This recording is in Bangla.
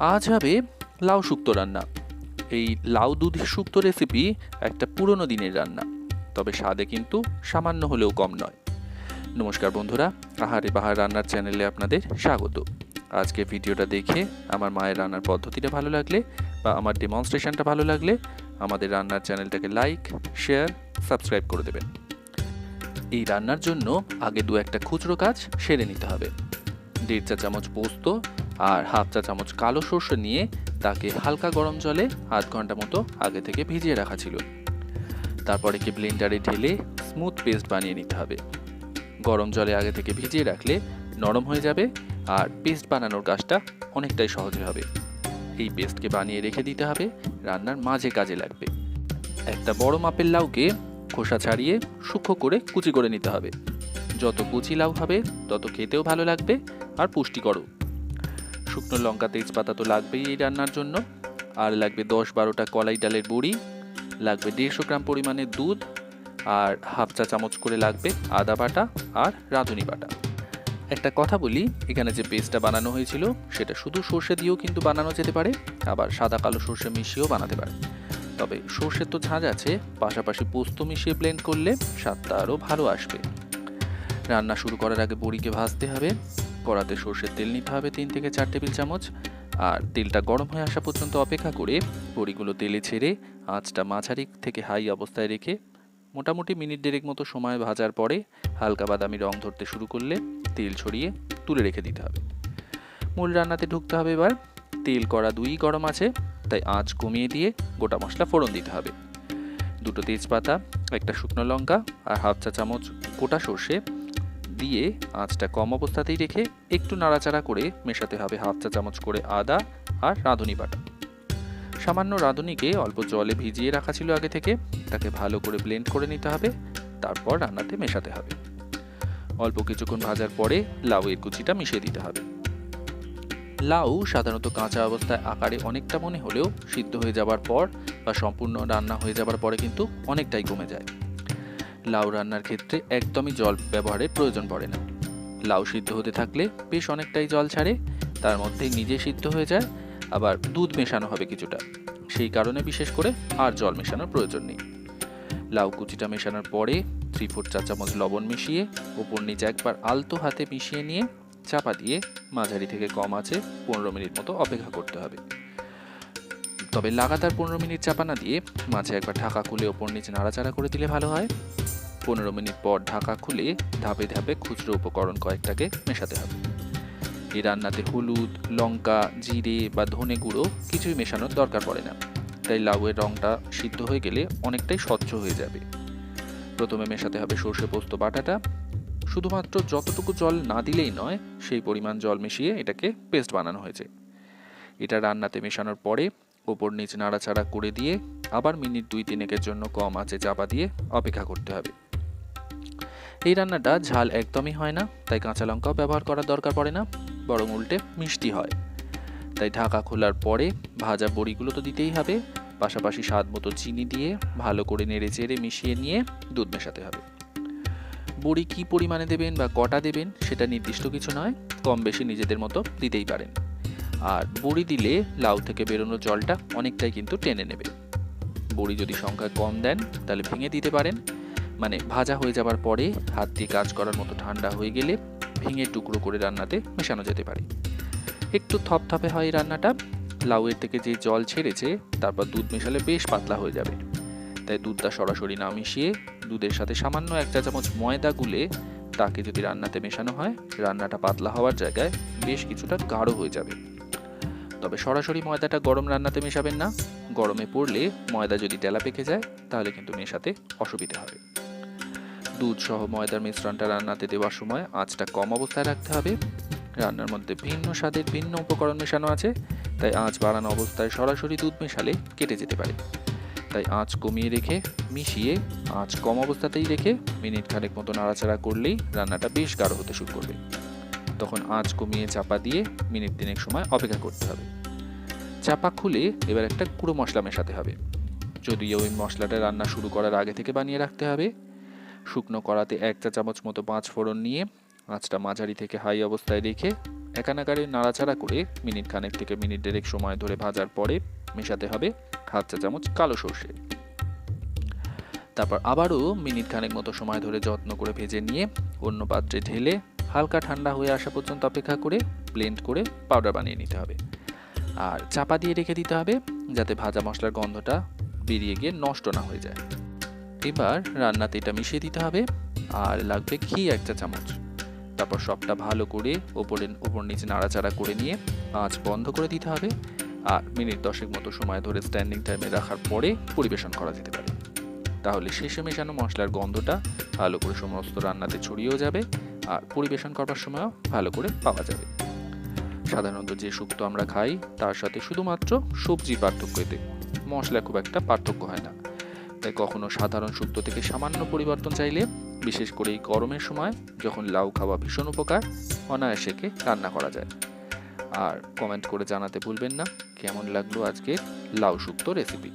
আজ হবে লাউ শুক্তো রান্না। এই লাউ দুধ শুক্তো রেসিপি একটা পুরনো দিনের রান্না, তবে স্বাদে কিন্তু সামান্য হলেও কম নয়। নমস্কার বন্ধুরা, আহারে বাহার রান্নার চ্যানেলে আপনাদের স্বাগত। আজকে ভিডিওটা দেখে আমার মায়ের রান্নার পদ্ধতিটা ভালো লাগলে বা আমার ডেমনস্ট্রেশনটা ভালো লাগলে আমাদের রান্নার চ্যানেলটাকে লাইক শেয়ার সাবস্ক্রাইব করে দেবেন। এই রান্নার জন্য আগে দু একটা খুচরো কাজ সেরে নিতে হবে। দেড় চা চামচ পোস্ত আর হাফ চা চামচ কালো সর্ষে নিয়ে তাকে হালকা গরম জলে আধ ঘণ্টা মতো আগে থেকে ভিজিয়ে রাখা ছিল। তারপরে কি ব্লেন্ডারে ঢেলে স্মুথ পেস্ট বানিয়ে নিতে হবে। গরম জলে আগে থেকে ভিজিয়ে রাখলে নরম হয়ে যাবে আর পেস্ট বানানোর কাজটা অনেকটাই সহজ হবে। এই পেস্টকে বানিয়ে রেখে দিতে হবে, রান্নার মাঝে কাজে লাগবে। একটা বড় মাপের লাউকে খোসা ছাড়িয়ে সূক্ষ্ম করে কুচি করে নিতে হবে। যত কুচি লাউ হবে, তত খেতেও ভালো লাগবে আর পুষ্টিকরও। শুকনো লঙ্কা, তেজপাতা তো লাগবেই এই রান্নার জন্য। আর লাগবে দশ বারোটা কলাই ডালের বড়ি, লাগবে দেড়শো গ্রাম পরিমাণে দুধ, আর হাফ চা চামচ করে লাগবে আদা বাটা আর রাঁধুনি বাটা। একটা কথা বলি, এখানে যে পেস্টটা বানানো হয়েছিল, সেটা শুধু সর্ষে দিয়েও কিন্তু বানানো যেতে পারে, আবার সাদা কালো সর্ষে মিশিয়েও বানাতে পারে। তবে সর্ষের তো ঝাঁজ আছে, পাশাপাশি পোস্ত মিশিয়ে ব্লেন্ড করলে স্বাদটা আরও ভালো আসবে। রান্না শুরু করার আগে বড়িকে ভাজতে হবে। কড়াতে সর্ষের তেল নিতে হবে তিন থেকে চার টেবিল চামচ। আর তেলটা গরম হয়ে আসা পর্যন্ত অপেক্ষা করে বড়িগুলো তেলে ছেড়ে আঁচটা মাঝারি থেকে হাই অবস্থায় রেখে মোটামুটি মিনিট দেড়েক মতো সময় ভাজার পরে হালকা বাদামি রং ধরতে শুরু করলে তেল ছড়িয়ে তুলে রেখে দিতে হবে। মূল রান্নাতে ঢুকতে হবে এবার। তেল কড়া দুই গরম আছে, তাই আঁচ কমিয়ে দিয়ে গোটা মশলা ফোড়ন দিতে হবে। দুটো তেজপাতা, একটা শুকনো লঙ্কা আর হাফ চা চামচ গোটা সর্ষে দিয়ে আঁচটা কম অবস্থাতেই রেখে একটু নাড়াচাড়া করে মেশাতে হবে হাফ চা চামচ করে আদা আর রাঁধুনি বাটা। সামান্য রাঁধুনিকে অল্প জলে ভিজিয়ে রাখা ছিল আগে থেকে। তাকে ভালো করে ব্লেন্ড করে নিতে হবে। তারপর রান্নাতে মেশাতে হবে। অল্প কিছুক্ষণ ভাজার পরে লাউয়ের কুচিটা মিশিয়ে দিতে হবে। লাউ সাধারণত কাঁচা অবস্থায় আকারে অনেকটা মনে হলেও সিদ্ধ হয়ে যাবার পর বা সম্পূর্ণ রান্না হয়ে যাবার পরে কিন্তু অনেকটাই কমে যায়। লাউ রান্নার ক্ষেত্রে একদমই জল ব্যবহারের প্রয়োজন পড়ে না। লাউ সিদ্ধ হতে থাকলে বেশ অনেকটাই জল ছাড়ে, তার মধ্যেই নিজে সিদ্ধ হয়ে যায়, আবার দুধ মেশানো হবে কিছুটা। সেই কারণে বিশেষ করে আর জল মেশানোর প্রয়োজন নেই। লাউ কুচিটা মেশানোর পরে থ্রি ফোর চা চামচ লবণ মিশিয়ে, ওপর নিচে একবার আলতো হাতে মিশিয়ে নিয়ে, চাপা দিয়ে মাঝারি থেকে কম আছে পনেরো মিনিট মতো অপেক্ষা করতে হবে। তবে লাগাতার পনেরো মিনিট চাপা না দিয়ে মাঝে একবার ঢাকা খুলে ওপর নিচে নাড়াচাড়া করে দিলে ভালো হয়। পনেরো মিনিট পর ঢাকা খুলে ধাপে ধাপে খুচরো উপকরণ কয়েকটাকে মেশাতে হবে। এই রান্নাতে হলুদ, লঙ্কা, জিরে বা ধনে গুঁড়ো কিছুই মেশানোর দরকার পড়ে না। তাই লাউয়ের রঙটা সিদ্ধ হয়ে গেলে অনেকটাই স্বচ্ছ হয়ে যাবে। প্রথমে মেশাতে হবে সর্ষে পোস্ত বাটাটা। শুধুমাত্র যতটুকু জল না দিলেই নয়, সেই পরিমাণ জল মিশিয়ে এটাকে পেস্ট বানানো হয়েছে। এটা রান্নাতে মেশানোর পরে ওপর নিচ নাড়াচাড়া করে দিয়ে আবার মিনিট দুই তিনেকের জন্য কম আছে চাপা দিয়ে অপেক্ষা করতে হবে। এই রান্নাটা ঝাল একদমই হয় না, তাই কাঁচা লঙ্কাও ব্যবহার করার দরকার পড়ে না, বরং উল্টে মিষ্টি হয়। তাই ঢাকা খোলার পরে ভাজা বড়িগুলো তো দিতেই হবে, পাশাপাশি স্বাদ মতো চিনি দিয়ে ভালো করে নেড়ে চেড়ে মিশিয়ে নিয়ে দুধ মেশাতে হবে। বড়ি কী পরিমাণে দেবেন বা কটা দেবেন সেটা নির্দিষ্ট কিছু নয়, কম বেশি নিজেদের মতো দিতেই পারেন। আর বড়ি দিলে লাউ থেকে বেরোনো জলটা অনেকটাই কিন্তু টেনে নেবে। বড়ি যদি সংখ্যায় কম দেন, তাহলে ভেঙে দিতে পারেন। মানে ভাজা হয়ে যাবার পরে হাত দিয়ে কাজ করার মতো ঠান্ডা হয়ে গেলে ভেঙে টুকরো করে রান্নাতে মেশানো যেতে পারে। একটু থপথপে হয় রান্নাটা, লাউয়ের থেকে যে জল ছেড়েছে, তারপর দুধ মেশালে বেশ পাতলা হয়ে যাবে। তাই দুধটা সরাসরি না মিশিয়ে দুধের সাথে সামান্য এক চা চামচ ময়দা গুলে তাকে যদি রান্নাতে মেশানো হয়, রান্নাটা পাতলা হওয়ার জায়গায় বেশ কিছুটা গাঢ় হয়ে যাবে। তবে সরাসরি ময়দাটা গরম রান্নাতে মেশাবেন না। গরমে পড়লে ময়দা যদি টেলা পেকে যায়, তাহলে কিন্তু মেশাতে অসুবিধা হবে। দুধ সহ ময়দার মিশ্রণটা রান্নাতে দেওয়ার সময় আঁচটা কম অবস্থায় রাখতে হবে। রান্নার মধ্যে ভিন্ন স্বাদের ভিন্ন উপকরণ মেশানো আছে, তাই আঁচ বাড়ানো অবস্থায় সরাসরি দুধ মেশালে কেটে যেতে পারে। তাই আঁচ কমিয়ে রেখে, মিশিয়ে আঁচ কম অবস্থাতেই রেখে মিনিট খানেক মতো নাড়াচাড়া করলেই রান্নাটা বেশ গাঢ় হতে শুরু করবে। তখন আঁচ কমিয়ে চাপা দিয়ে মিনিট তিনেক সময় অপেক্ষা করতে হবে। চাপা খুলে এবার একটা গুঁড়ো মশলা মেশাতে হবে। যদিও ওই মশলাটা রান্না শুরু করার আগে থেকে বানিয়ে রাখতে হবে। শুকনো কড়াতে এক চা চামচ মতো পাঁচ ফোড়ন নিয়ে আঁচটা মাঝারি থেকে হাই অবস্থায় রেখে একানাগারে নাড়াচাড়া করে মিনিট খানেক থেকে মিনিট দেড়েক সময় ধরে ভাজার পরে মেশাতে হবে হাফ চা চামচ কালো সর্ষে। তারপর আবারও মিনিট খানেক মতো সময় ধরে যত্ন করে ভেজে নিয়ে অন্য পাত্রে ঢেলে হালকা ঠান্ডা হয়ে আসা পর্যন্ত অপেক্ষা করে ব্লেন্ড করে পাউডার বানিয়ে নিতে হবে। আর চাপা দিয়ে রেখে দিতে হবে যাতে ভাজা মশলার গন্ধটা বেরিয়ে গিয়ে নষ্ট না হয়ে যায়। এবার রান্নাতে এটা মিশিয়ে দিতে হবে আর লাগবে ঘি এক চা চামচ। তারপর সবটা ভালো করে ওপরে, ওপর নিচে নাড়াচাড়া করে নিয়ে আঁচ বন্ধ করে দিতে হবে আর মিনিট দশেক মতো সময় ধরে স্ট্যান্ডিং টাইমে রাখার পরে পরিবেশন করা যেতে পারে। তাহলে শেষে মেশানো মশলার গন্ধটা ভালো করে সমস্ত রান্নাতে ছড়িয়েও যাবে আর পরিবেশন করবার সময়ও ভালো করে পাওয়া যাবে। সাধারণত যে শুক্তো আমরা খাই, তার সাথে শুধুমাত্র সবজি পার্থক্য এতে মশলা খুব একটা পার্থক্য হয় না। তাই কখনো সাধারণ শুক্তো থেকে সামান্য পরিবর্তন চাইলে, বিশেষ করে এই গরমের সময় যখন লাউ খাওয়া ভীষণ উপকার, অনায়াসেকে রান্না করা যায়। আর কমেন্ট করে জানাতে ভুলবেন না, কেমন লাগল আজকে লাউ শুক্তো রেসিপি